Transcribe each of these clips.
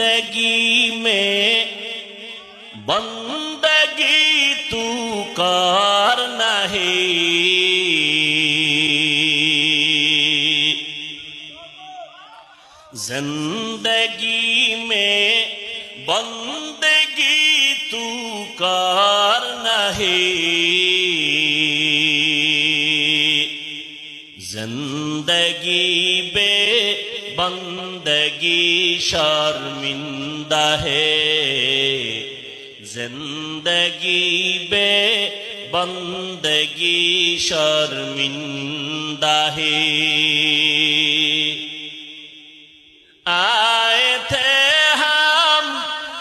زندگی میں بندگی تو کار نہیں۔ زندگی میں بندگی تو کار نہیں۔ زندگی بے بندگی شرمندہ ہے زندگی بے بندگی شرمندہ ہے آئے تھے ہم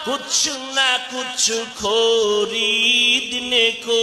کچھ نہ کچھ خریدنے کو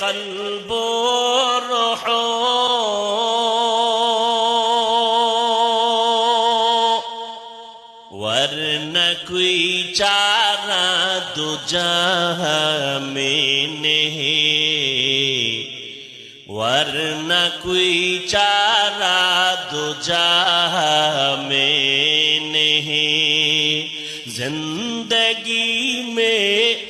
قلب و روحو ورنہ کوئی چارہ دو جہاں میں نہیں. ورنہ کوئی چارہ دو جہاں میں نہیں. زندگی میں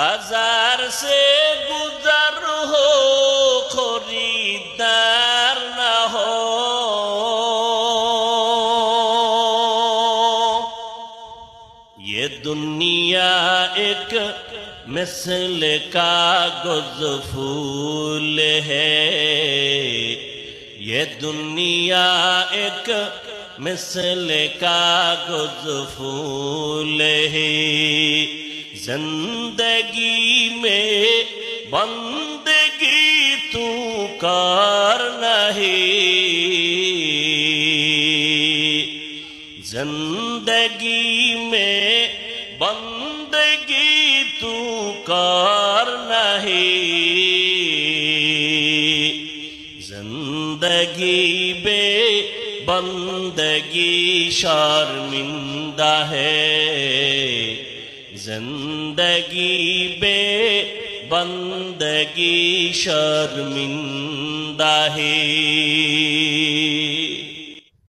بازار سے گزر ہو، خریدار نہ ہو۔ یہ دنیا ایک مثل کاغذ پھول ہے۔ یہ دنیا ایک مثل کاغذ پھول ہے۔ زندگی میں بندگی تو کار نہیں۔ زندگی میں بندگی تو کار نہیں۔ زندگی بے بندگی شرمندہ ہے۔ زندگی بے بندگی شرمندہ ہے